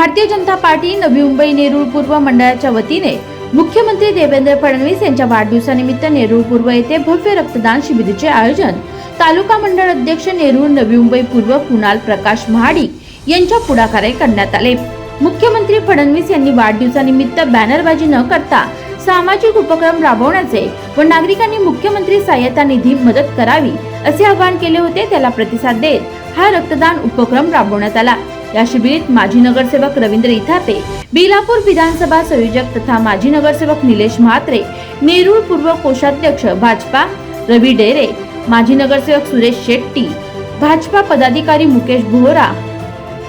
Bharatiya Janata party Navi Mumbai Nerul पूर्व मंडळाच्या वतीने मुख्यमंत्री देवेंद्र फडणवीस यांच्या वाढदिवसानिमित्त नेरूळ पूर्व येथे भव्य रक्तदान शिबिराचे आयोजन तालुका मंडळ अध्यक्ष नेरूळ नवी मुंबई पूर्व कुणाल प्रकाश महाडिक यांच्या पुढाकारे करण्यात आले. मुख्यमंत्री फडणवीस यांनी वाढदिवसानिमित्त बॅनरबाजी न करता सामाजिक उपक्रम राबवण्याचे व नागरिकांनी मुख्यमंत्री सहाय्यता निधी मदत करावी असे आवाहन केले होते. त्याला प्रतिसाद देत हा रक्तदान उपक्रम राबवण्यात आला. या शिबिरात माजी नगरसेवक रवींद्र इथापे बिलापूर विधानसभा संयोजक तथा माजी नगरसेवक निलेश म्हात्रे नेरूळ पूर्व कोषाध्यक्ष भाजपा रवी डेरे माजी नगरसेवक सुरेश शेट्टी भाजपा पदाधिकारी मुकेश बोहरा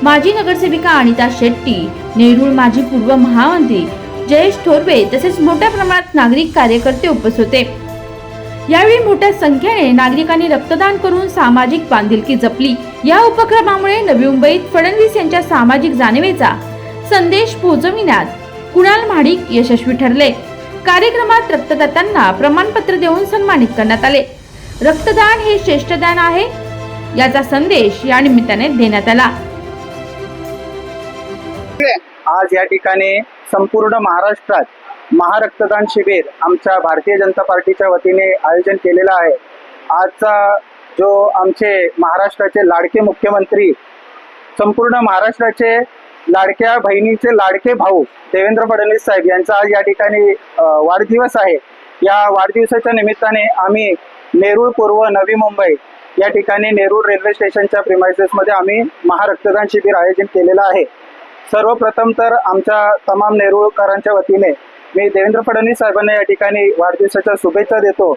माजी नगरसेविका अनिता शेट्टी नेरूळ माजी पूर्व महामंत्री जयेश थोरवे तसेच मोठ्या प्रमाणात नागरिक कार्यकर्ते उपस्थित होते. यावेळी मोठ्या संख्येने नागरिकांनी रक्तदान करून सामाजिक बांधिलकी जपली. या उपक्रमामुळे नवी मुंबईत फडणवीस यांच्या सामाजिक जाणीवेचा संदेश पोहोचविण्यात कुणाल महाडिक यशस्वी ठरले. कार्यक्रमात रक्तदात्यांना प्रमाणपत्र देऊन सन्मानित करण्यात आले. रक्तदान हे श्रेष्ठदान आहे याचा संदेश या निमित्ताने देण्यात आला. आज या ठिकाणी संपूर्ण महाराष्ट्रात महारक्तदान शिबिर आमच्या भारतीय जनता पार्टीच्या वतीने आयोजन केलेलं आहे. आजचा जो आमचे महाराष्ट्राचे लाडके मुख्यमंत्री संपूर्ण महाराष्ट्राचे लाडक्या बहिणीचे लाडके भाऊ देवेंद्र फडणवीस साहेब यांचा आज या ठिकाणी वाढदिवस आहे. या वाढदिवसाच्या निमित्ताने आम्ही नेरूळ पूर्व नवी मुंबई या ठिकाणी नेरूळ रेल्वे स्टेशनच्या प्रिमायसेसमध्ये आम्ही महारक्तदान शिबिर आयोजन केलेलं आहे. सर्वप्रथम तर आमच्या तमाम नेरूळकरांच्या वतीने मी देवेंद्र फडणवीस साहेबांना या ठिकाणी वाढदिवसाच्या शुभेच्छा देतो.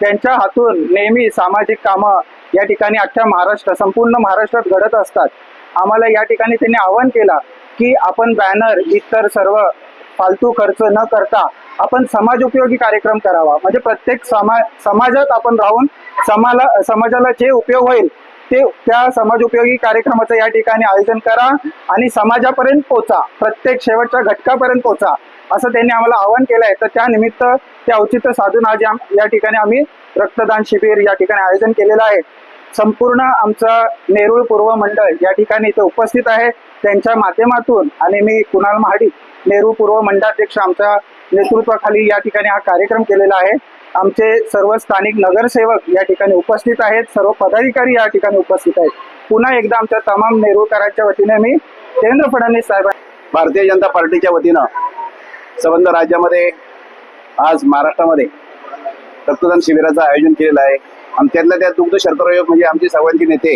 त्यांच्या हातून नेहमी सामाजिक कामं या ठिकाणी अख्ख्या महाराष्ट्र संपूर्ण महाराष्ट्रात घडत असतात. आम्हाला या ठिकाणी त्यांनी आवाहन केला की आपण बॅनर इतर सर्व फालतू खर्च न करता आपण समाज उपयोगी कार्यक्रम करावा. म्हणजे प्रत्येक समा समाजात आपण राहून समाला समाजाला जे उपयोग होईल ते त्या समाज उपयोगी कार्यक्रमाचं या ठिकाणी आयोजन करा आणि समाजापर्यंत पोचा प्रत्येक शेवटच्या घटकापर्यंत पोचा असं त्यांनी आम्हाला आवाहन केलं आहे तर त्या निमित्त ते औचित्य साधून आज या- ठिकाणी आम्ही रक्तदान शिबिर या ठिकाणी आयोजन केलेलं आहे. संपूर्ण आमचं नेरुळ पूर्व मंडळ या ठिकाणी इथे उपस्थित आहे. त्यांच्या माध्यमातून आणि मी कुणाल महाडी नेहरू पूर्व मंडळाध्यक्ष आमच्या नेतृत्वाखाली या ठिकाणी हा कार्यक्रम केलेला आहे. आमचे सर्व स्थानिक नगरसेवक या ठिकाणी उपस्थित आहेत. सर्व पदाधिकारी या ठिकाणी उपस्थित आहेत. पुन्हा एकदा आमच्या तमाम नेरूळकरांच्या वतीने मी देवेंद्र फडणवीस साहेब भारतीय जनता पार्टीच्या वतीनं संबंध राज्यामध्ये आज महाराष्ट्रामध्ये रक्तदान शिबिराचं आयोजन केलेलं आहे. आणि त्यातल्या त्यात दुग्ध शर्करयोग म्हणजे आमचे सर्वांचे नेते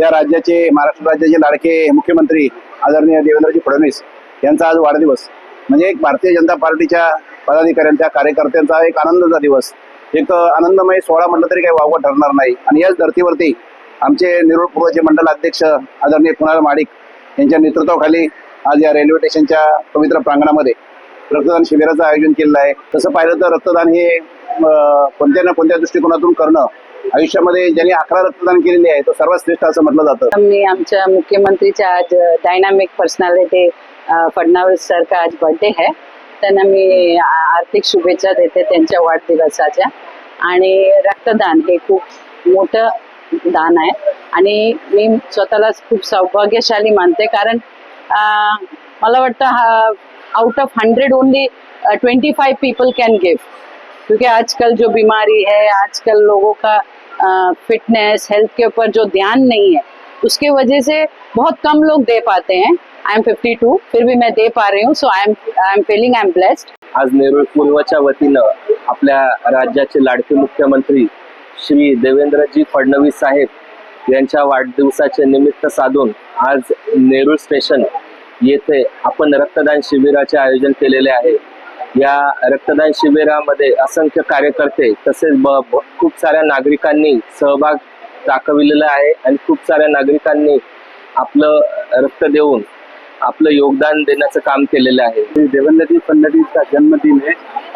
या राज्याचे महाराष्ट्र राज्याचे लाडके मुख्यमंत्री आदरणीय देवेंद्रजी फडणवीस यांचा आज वाढदिवस. म्हणजे एक भारतीय जनता पार्टीच्या पदाधिकाऱ्यांच्या कार्यकर्त्यांचा एक आनंदाचा दिवस. एक आनंदमय सोहळा म्हटलं तरी काही वावगं ठरणार नाही. आणि याच धर्तीवरती आमचे निरोळ पूर्वचे मंडल अध्यक्ष आदरणीय कुणाल माडिक यांच्या नेतृत्वाखाली आज या रेल्वे स्टेशनच्या पवित्र प्रांगणामध्ये रक्तदान शिबिराचं आयोजन केलेलं आहे. तसं पाहिलं तर रक्तदान हे कोणत्या ना कोणत्या दृष्टिकोनातून करणं आयुष्यामध्ये ज्यांनी अकरा रक्तदान केलेले आहे तो सर्वात श्रेष्ठ असं म्हटलं जातं. मी आमच्या मुख्यमंत्रीच्या आज डायनामिक पर्सनॅलिटी फडणवीस सरचा आज बर्थडे आहे. त्यांना मी आर्थिक शुभेच्छा देते त्यांच्या वाढदिवसाच्या. आणि रक्तदान हे खूप मोठं दान आहे. आणि मी स्वतःला खूप सौभाग्यशाली मानते कारण मला वाटतं हा out of hundred only twenty five people can give क्योंकि आजकल जो बीमारी है आजकल लोगों का फिटनेस हेल्थ के ऊपर जो ध्यान नहीं है उसके वजह से बहुत कम लोग दे पाते हैं। आई एम फिफ्टी टू फिर भी मैं दे पा रही हूँ so I am I am feeling I am blessed आज नेरूळ पूर्वच्या वतीनं आपल्या राज्याचे लाडके मुख्यमंत्री श्री देवेंद्रजी फडणवीस साहेब यांच्या वाढदिवसाचे निमित्त साधून आज नेरूळ स्टेशन येथे आपण रक्तदान शिबिराचे आयोजन केलेले आहे. या रक्तदान शिबिरामध्ये असंख्य कार्यकर्ते तसेच ब- खूप साऱ्या नागरिकांनी सहभाग दाखविलेला आहे आणि खूप साऱ्या नागरिकांनी आपलं रक्त देऊन आपलं योगदान देण्याचं काम केलेलं आहे. श्री देवेंद्र जी फडणवीस का जन्मदिन है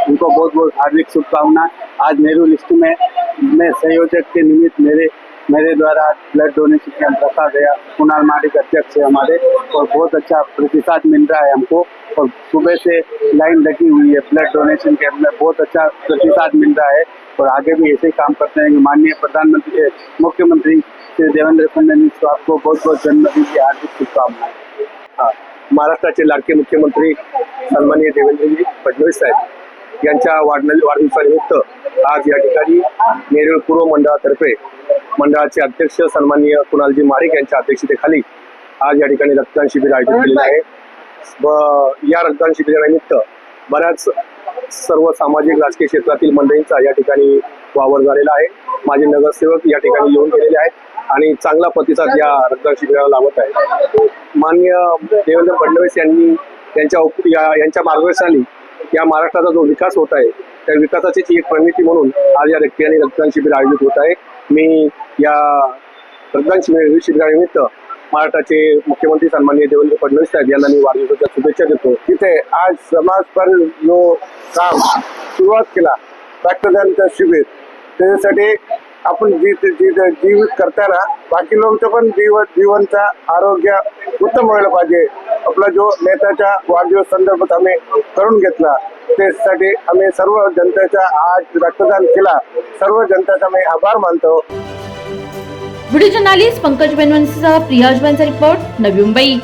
उनको बहुत बहुत हार्दिक शुभकामना. आज नेहरू लिस्ट में मैं संयोजक के निमित्त मेरे मेरे द्वारा ब्लड डोनेशन कैंप रखा गया कुणाल माडिक अध्यक्ष है हमारे, और बहुत अच्छा प्रतिसाद मिल रहा है हमको। और सुबह से लाइन लगी हुई है ब्लड डोनेशन कैंप में बहुत अच्छा प्रतिसाद मिल रहा है। और आगे भी ऐसे काम करते हैं माननीय प्रधानमंत्री मुख्यमंत्री श्री देवेंद्र फडणवीस को आपको बहुत बहुत जन्मदिन की हार्दिक शुभकामनाएँ। हाँ महाराष्ट्राचे लाडके मुख्यमंत्री सन्माननीय देवेंद्रजी फडणवीस साहेब। यांच्या वाढ वाढदिवसानिमित्त आज या ठिकाणी नेरूळ पूर्व मंडळातर्फे मंडळाचे अध्यक्ष सन्माननीय कुणालजी मारिक यांच्या अध्यक्षतेखाली आज या ठिकाणी रक्तदान शिबिर आयोजित केलेलं आहे. व या रक्तदान शिबिरानिमित्त बऱ्याच सर्व सामाजिक राजकीय क्षेत्रातील मंडळींचा या ठिकाणी वावर झालेला आहे. माझे नगरसेवक या ठिकाणी येऊन गेलेले आहेत आणि चांगला प्रतिसाद या रक्तदान शिबिराला लावत आहे मान्य देवेंद्र फडणवीस यांनी यांच्या उप- या यांच्या मार्गदर्शनाने या महाराष्ट्राचा जो विकास होत आहे त्या विकासाची एक परिणिती म्हणून आज या ठिकाणी रक्तदान शिबिर आयोजित होत आहे. मी या रक्तदान शिबिर शिबिरानिमित्त महाराष्ट्राचे मुख्यमंत्री सन्माननीय देवेंद्र फडणवीस साहेब यांना मी वाढदिवसाच्या शुभेच्छा देतो. तिथे आज समाजपर जो काम सुरुवात केला रक्तदानचं शिबिर त्याच्यासाठी आपण जी जी जीवित करताना बाकी लोकांचं पण जीव जीवनचा आरोग्य उत्तम व्हायला पाहिजे. आपला जो नेत्याच्या वाढदिवस संदर्भात आम्ही करून घेतला त्यासाठी आम्ही सर्व जनतेचा आज रक्तदान केला. सर्व जनतेचा मी आभार मानतो. व्हिडिओ जर्नालिस्ट पंकज बेनवंशीसह प्रियाज बेनचा रिपोर्ट नवी मुंबई.